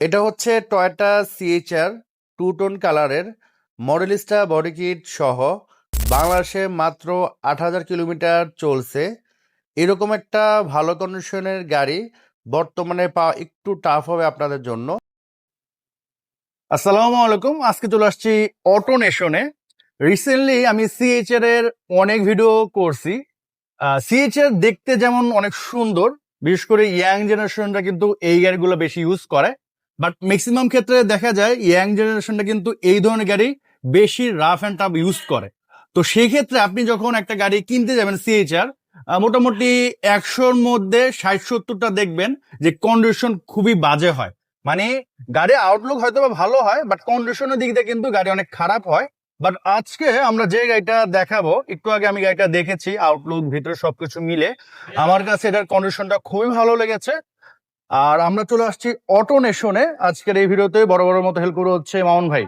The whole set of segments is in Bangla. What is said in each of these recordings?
এটা হচ্ছে টয়োটা সিএইচআর টু টোন কালারের মডেলিস্টা বডি কিট সহ। বাংলাদেশে মাত্র আট হাজার কিলোমিটার চলছে। এরকম একটা ভালো কন্ডিশনের গাড়ি বর্তমানে পাওয়া একটু টাফ হবে আপনাদের জন্য। আসসালামু আলাইকুম। আজকে চলে আসছি অটো নেশনে রিসেন্টলি আমি সিএইচআর এর অনেক ভিডিও করছি। সিএইচআর দেখতে যেমন অনেক সুন্দর। বিশেষ করে ইয়াং জেনারেশনরা কিন্তু এই গাড়িগুলো বেশি ইউজ করে। বাট ম্যাক্সিমাম ক্ষেত্রে দেখা যায় ইয়াং জেনারেশনটা কিন্তু এই ধরনের গাড়ি বেশি রাফ অ্যান্ড টাফ ইউজ করে। তো সেই ক্ষেত্রে আপনি যখন একটা গাড়ি কিনতে যাবেন সিএইচআর মোটামুটি একশোর মধ্যে ষাট সত্তরটা দেখবেন যে কন্ডিশন খুবই বাজে হয়। মানে গাড়ি আউটলুক হয়তো বা ভালো হয় বাট কন্ডিশনের দিক দিয়ে কিন্তু গাড়ি অনেক খারাপ হয়। বাট আজকে আমরা যে গাড়িটা দেখাবো, একটু আগে আমি গাড়িটা দেখেছি আউটলুক ভিতরে সবকিছু মিলে। আমার কাছে এটার কন্ডিশনটা খুবই ভালো লেগেছে। আর আমরা চলে আসছি অটো নেশনে আজকের এই ভিডিওতে বড় বড় মতো হেল্প করে হচ্ছে মামুন ভাই।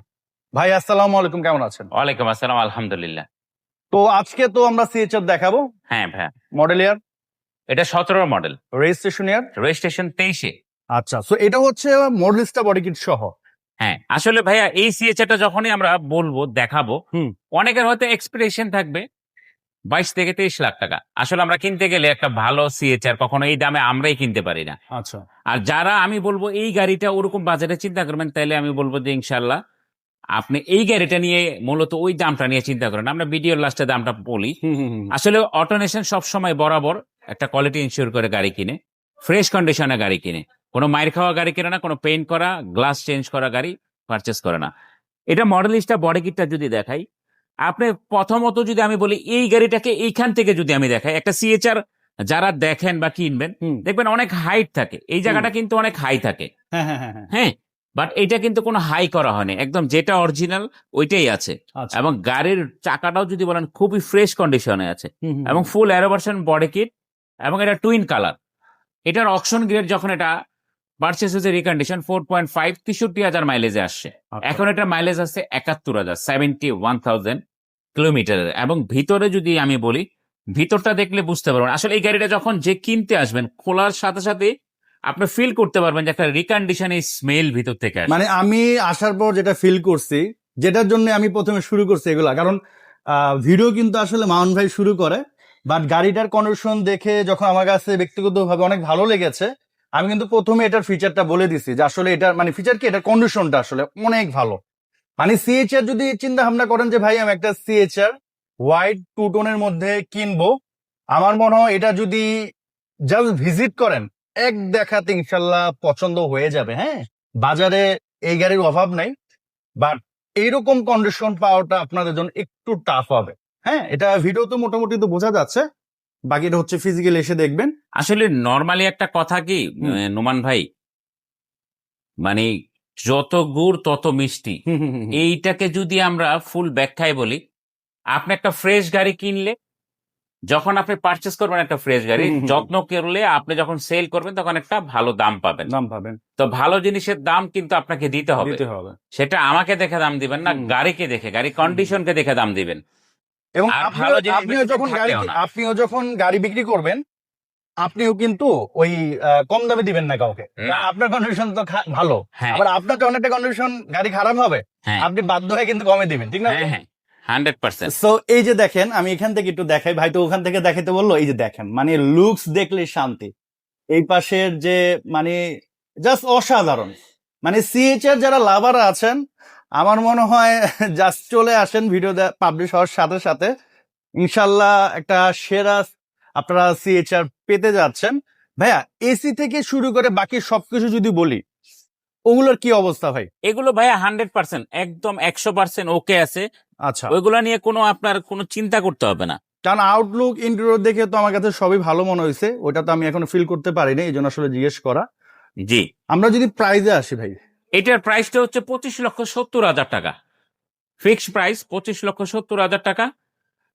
ভাই আসসালামু আলাইকুম কেমন আছেন? ওয়ালাইকুম আসসালাম আলহামদুলিল্লাহ। তো আজকে তো আমরা সিএচআর দেখাবো। হ্যাঁ ভাইয়া মডেল ইয়ার এটা সতেরো মডেল রেজিস্ট্রেশন ইয়ার রেজিস্ট্রেশন তেইশে। আচ্ছা সো এটা হচ্ছে মডেলিস্টা বডি কিট সহ। হ্যাঁ আসলে ভাইয়া এই সিএচআরটা যখনই আমরা বলব দেখাবো। অনেকের হয়তো এক্সপেকটেশন থাকবে বাইশ থেকে তেইশ লাখ টাকা। আসলে আমরা কিনতে গেলে একটা ভালো সিএচআর কখনো এই দামে আমরাই কিনতে পারি না। আচ্ছা। আর যারা আমি বলব এই গাড়িটা ওরকম বাজারে চিন্তা করবেন তাহলে আমি বলব যে ইনশাল্লাহ আপনি এই গাড়িটা নিয়ে মূলত ওই দামটা নিয়ে চিন্তা করেন। আমরা ভিডিওর লাস্টে দামটা বলি। আসলে অটোনেশন সবসময় বরাবর একটা কোয়ালিটি ইনশিওর করে গাড়ি কিনে ফ্রেশ কন্ডিশনে গাড়ি কিনে। কোনো মায়ের খাওয়া গাড়ি কিনে না কোনো পেইন্ট করা গ্লাস চেঞ্জ করা গাড়ি পারচেস করে না। এটা মডেলিস্টটা বডি কিটটা যদি দেখাই আপনি প্রথমত যদি আমি বলি এই গাড়িটাকে এইখান থেকে যদি আমি দেখাই একটা সিএচআর যারা দেখেন বা কিনবেন দেখবেন অনেক হাইট থাকে। এই জায়গাটা কিন্তু অনেক হাই থাকে। হ্যাঁ হ্যাঁ হ্যাঁ হ্যাঁ। হ্যাঁ বাট এটা কিন্তু কোনো হাই করা হয়নি। একদম যেটা অরিজিনাল ওইটাই আছে। আচ্ছা। এবং গাড়ির চাকাটাও যদি বলেন খুবই ফ্রেশ কন্ডিশনে আছে। এবং ফুল অ্যারোভার্সন বডি কিট এবং এটা টুইন কালার এটার অকশন গ্রেড যখন এটা পারচেস হয়েছে রিকন্ডিশন ফোর পয়েন্ট ফাইভ তেষট্টি হাজার মাইলেজে আসছে। আচ্ছা। এখন এটা মাইলেজ আছে একাত্তর হাজার সেভেন্টি ওয়ান থাউজেন্ড কিলোমিটারের এবং ভিতরে যদি আমি বলি ভিতরটা দেখলে বুঝতে পারবেন। আসলে এই গাড়িটা যখন যে কিনতে আসবেন খোলার সাথে সাথে আপনি ফিল করতে পারবেন যে একটা রিকন্ডিশন এই স্মেল ভিতর থেকে মানে আমি আসার পর যেটা ফিল করছি যেটার জন্য আমি প্রথমে শুরু করছি এগুলা কারণ ভিডিও কিন্তু আসলে মাউন ভাই শুরু করে বাট গাড়িটার কন্ডিশন দেখে যখন আমার কাছে ব্যক্তিগতভাবে অনেক ভালো লেগেছে আমি কিন্তু প্রথমে এটার ফিচারটা বলে দিছি যে আসলে এটার মানে ফিচার কি? এটার কন্ডিশনটা আসলে অনেক ভালো। মানে সিএইচআর যদি চিন্তা ভাবনা করেন যে ভাই আমি একটা সিএইচআর হোয়াইট টু টোনের মধ্যে কিনবো, আমার মনে হয় এটা যদি জাস্ট ভিজিট করেন, এক দেখাতে ইনশাল্লাহ পছন্দ হয়ে যাবে হ্যাঁ? বাজারে এই গাড়ির অভাব নাই বাট এইরকম কন্ডিশন পাওয়াটা আপনাদের জন্য একটু টাফ হবে হ্যাঁ? এটা ভিডিও তো মোটামুটি তো বোঝা যাচ্ছে। বাকিটা হচ্ছে ফিজিক্যাল এসে দেখবেন। আসলে নর্মালি একটা কথা কি নোমান ভাই? মানে যত গুড় তত মিষ্টি। এইটাকে যদি আমরা ফুল ব্যাখ্যায় বলি আপনি একটা ফ্রেশ গাড়ি কিনলে যখন আপনি পারচেস করবেন একটা ফ্রেশ গাড়ি। যত্ন করলে আপনি যখন সেল করবেন তখন একটা ভালো দাম পাবেন। নাম পাবেন। তো ভালো জিনিসের দাম কিন্তু আপনাকে দিতে হবে। সেটা আমাকে দেখে দাম দিবেন না গাড়িকে দেখে গাড়ি কন্ডিশনকে দেখে দাম দিবেন। এবং আপনিও- যখন গাড়ি আপনিও যখন গাড়ি বিক্রি করবেন আপনিও কিন্তু ওই কম দামে দিবেন না কাউকে। আপনার কন্ডিশন তো ভালো। হ্যাঁ। আবার আপনার যখন একটা কন্ডিশন গাড়ি খারাপ হবে। হ্যাঁ। আপনি বাধ্য হয়ে কিন্তু কমে দিবেন ঠিক না? হান্ড্রেড পার্সেন্ট সো এই যে দেখেন আমি এখান থেকে একটু দেখাই। ভাই তো ওখান থেকে দেখাতে বলল এই যে দেখেন মানে লুকস দেখলে শান্তি। এই পাশের যে মানে জাস্ট অসাধারণ। মানে সিএইচআর যারা লাভার আছেন আমার মনে হয় জাস্ট চলে আসেন ভিডিও পাবলিশ হওয়ার সাথে সাথে। ইনশাল্লাহ একটা সেরা আপনারা সিএচআর পেতে যাচ্ছেন। ভাইয়া এসি থেকে শুরু করে বাকি সবকিছু যদি বলি ওগুলোর কি অবস্থা ভাই? এগুলো ভাইয়া হান্ড্রেড পার্সেন্ট একদম একশো পার্সেন্ট ওকে আছে। আচ্ছা। ওইগুলো নিয়ে কোনো আপনার কোনো চিন্তা করতে হবে না। কারণ আউটলুক ইন্টেরিয়র দেখে তো আমার কাছে সবই ভালো মনে হয়েছে। ওটা তো আমি এখনও ফিল করতে পারিনি এই জন্য আসলে জিজ্ঞেস করা। জি। আমরা যদি প্রাইজে আসি ভাই এটার প্রাইসটা হচ্ছে পঁচিশ লক্ষ সত্তর হাজার টাকা। ফিক্সড প্রাইস পঁচিশ লক্ষ সত্তর হাজার টাকা।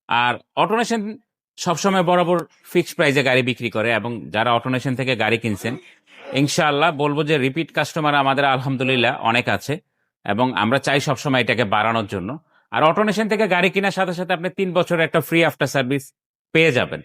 আর অটোনেশন সবসময় বরাবর ফিক্সড প্রাইসে গাড়ি বিক্রি করে এবং যারা অটোনেশন থেকে গাড়ি কিনছেন, ইনশাআল্লাহ বলব যে রিপিট কাস্টমার আমাদের আলহামদুলিল্লাহ অনেক আছে এবং আমরা চাই সবসময় এটাকে বাড়ানোর জন্য। আর অটোনেশন থেকে গাড়ি কেনার সাথে সাথে আপনি তিন বছরের একটা ফ্রি আফটার সার্ভিস পেয়ে যাবেন।